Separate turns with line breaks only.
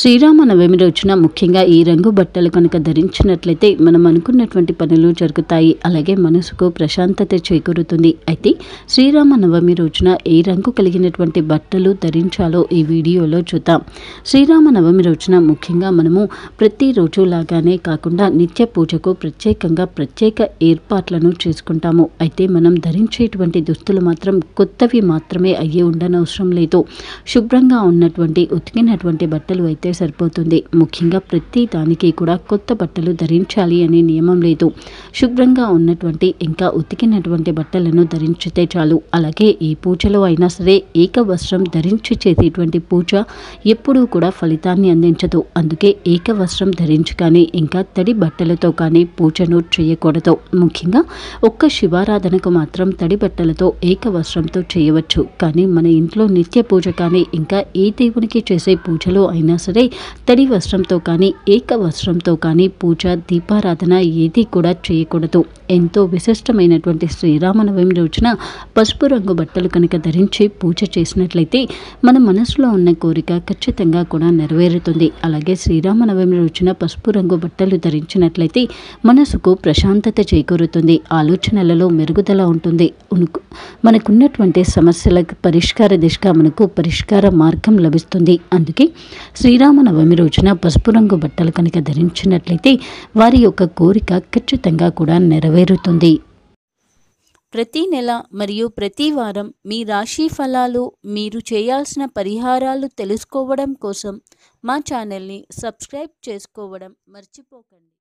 శ్రీరామనవమి రోజున ముఖ్యంగా ఈ రంగు బట్టలు కనుక ధరించినట్లయితే మనం అనుకున్నటువంటి పనులు జరుగుతాయి. అలాగే మనసుకు ప్రశాంతత చేకూరుతుంది. అయితే శ్రీరామనవమి రోజున ఏ రంగు కలిగినటువంటి బట్టలు ధరించాలో ఈ వీడియోలో చూద్దాం. శ్రీరామనవమి రోజున ముఖ్యంగా మనము ప్రతిరోజు లాగానే కాకుండా నిత్య పూజకు ప్రత్యేకంగా ప్రత్యేక ఏర్పాట్లను చేసుకుంటాము. అయితే మనం ధరించేటువంటి దుస్తులు మాత్రం కొత్తవి మాత్రమే అయ్యి ఉండనవసరం లేదు. శుభ్రంగా ఉన్నటువంటి ఉతికినటువంటి బట్టలు అయితే సరిపోతుంది. ముఖ్యంగా ప్రతి దానికి కూడా కొత్త బట్టలు ధరించాలి అనే నియమం లేదు. శుభ్రంగా ఉన్నటువంటి ఇంకా ఉతికినటువంటి బట్టలను ధరించితే చాలు. అలాగే ఏ పూజలో అయినా సరే ఏక వస్త్రం ధరించి చేసేటువంటి పూజ ఎప్పుడూ కూడా ఫలితాన్ని అందించదు. అందుకే ఏక వస్త్రం ధరించి కానీ ఇంకా తడి బట్టలతో కానీ పూజను చేయకూడదు. ముఖ్యంగా ఒక్క శివారాధనకు మాత్రం తడి బట్టలతో ఏక వస్త్రంతో చేయవచ్చు. కానీ మన ఇంట్లో నిత్య పూజ కానీ ఇంకా ఏ దేవునికి చేసే పూజలో అయినా సరే తడి వస్త్రంతో కానీ ఏక వస్త్రంతో కానీ పూజ దీపారాధన ఏది కూడా చేయకూడదు. ఎంతో విశిష్టమైనటువంటి శ్రీరామనవమి రోజున పసుపు రంగు బట్టలు కనుక ధరించి పూజ చేసినట్లయితే మన మనసులో ఉన్న కోరిక ఖచ్చితంగా కూడా నెరవేరుతుంది. అలాగే శ్రీరామనవమి రోజున పసుపు రంగు బట్టలు ధరించినట్లయితే మనసుకు ప్రశాంతత చేకూరుతుంది. ఆలోచనలలో మెరుగుదల ఉంటుంది. మనకున్నటువంటి సమస్యలకు పరిష్కార దిశగా మనకు పరిష్కార మార్గం లభిస్తుంది. అందుకే శ్రీరామ శ్రీరామనవమి రోజున పసుపు రంగు బట్టలు కనుక ధరించినట్లయితే వారి యొక్క కోరిక ఖచ్చితంగా కూడా నెరవేరుతుంది.
ప్రతి నెల మరియు ప్రతి వారం మీ రాశి ఫలాలు మీరు చేయాల్సిన పరిహారాలు తెలుసుకోవడం కోసం మా ఛానల్ని సబ్స్క్రైబ్ చేసుకోవడం మర్చిపోకండి.